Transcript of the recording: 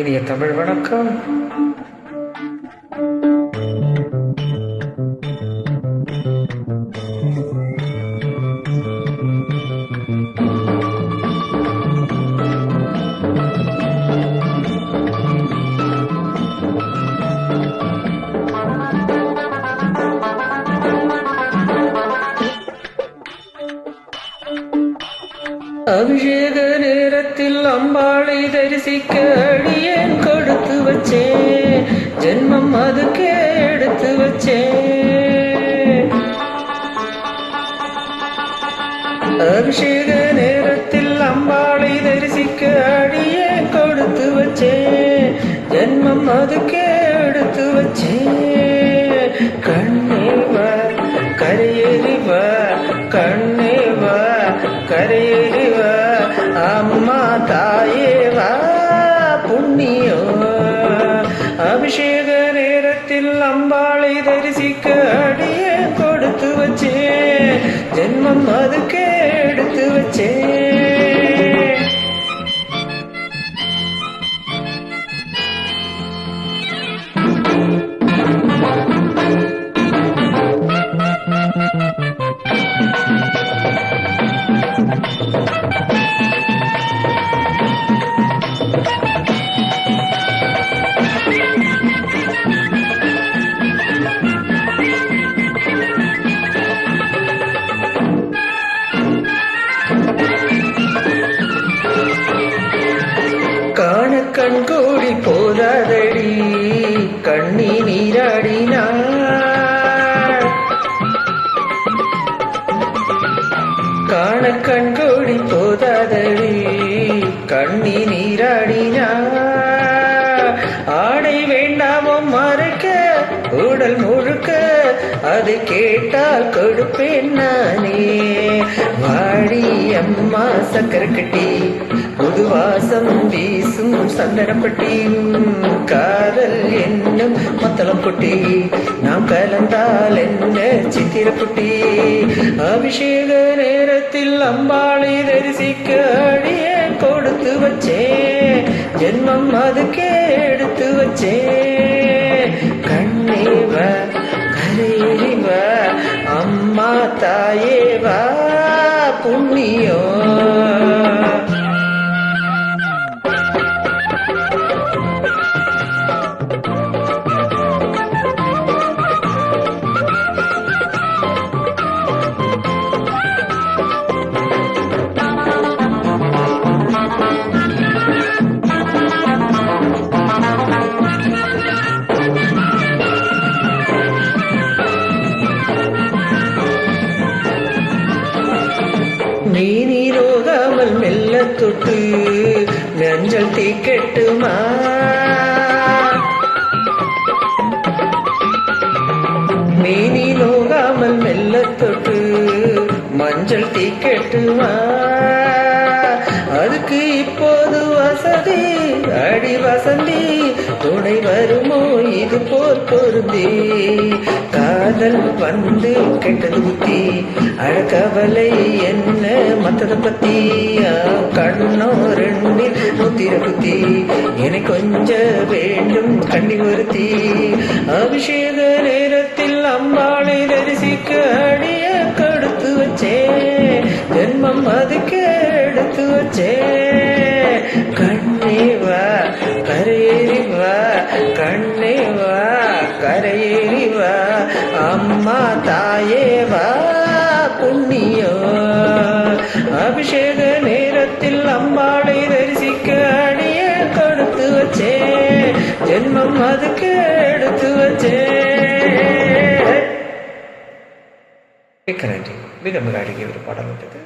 இனிய தமிழ் வணக்கம். அபிஷேக நேரத்தில் அம்பாளை தரிசிக்க அடியேன் கொடுத்து வச்சேன். ஜென்மம் அதுக்கே எடுத்து வச்சேன். அபிஷேக நேரத்தில் அம்பாளை தரிசிக்க அடியேன் கொடுத்து வச்சேன். ஜென்மம் அதுக்கே எடுத்து வச்சேன். கண்ணேவா கரையேறிவா கண்ணேவா கரையேறிவா அபிஷேக நேரத்தில் அம்பாளை தரிசிக்க அடியே கொடுத்து வச்சேன். ஜென்மம் அதுக்கே காதலி கண்ணி நீராடினா. ஆடை வேண்டாமோ மறைக்க உடல் முழுக்க அது கேட்டால் கொடுப்பேன் நானே. வாடி அம்மா சக்கரக்கட்டி புது வாசம் வீசும் சந்தனப்பட்டி. காதல் என்னும் மத்தளம் குட்டி நாம் கலந்தால் என்ன சித்திரக்குட்டி அபிஷேக நேரத்தில் அம்பாளை தரிசிக்க அடியே கொடுத்து வச்சேன் ஜென்மம் அதுக்கே எடுத்து வச்சேன் கண்ணேவா அம்மா தாயேவா புண்ணியோ. நீரோகாமல் மெல்ல தொட்டு நெஞ்சல் தீக்கட்டுமா மேனி நோகாமல் மெல்ல தொட்டு மஞ்சள் தீக்கட்டுமா அதுக்கு இப்போது வசதி அடி வசந்தி. துணை வருமோ இது போல் பொருந்தி. காதல் வந்து கெட்டது புத்தி. அழகவலை என்ன மத்தத பத்தி? கண்ணோ ரெண்டு முத்திர குத்தி எனக்கு கொஞ்ச வேண்டும் கண்ணி ஒருத்தி. அபிஷேக நேரத்தில் அம்பாளை தரிசிக்க அடிய கொடுத்து வச்சேன். ஜென்மம் அதுக்கு எடுத்து வச்சேன். கண்ணே வா கரையேறி வா கண்ணே வா கரையேறி வா அம்மா தாயே வா புண்ணியோ. அபிஷேக நேரத்தில் அம்பாளை தரிசிக்க அடிய கொடுத்து வச்சேன் ஜென்மம் அதுக்கு எடுத்து வச்சேன் மிக மிக மிக அழகிய ஒரு பாடல் விட்டது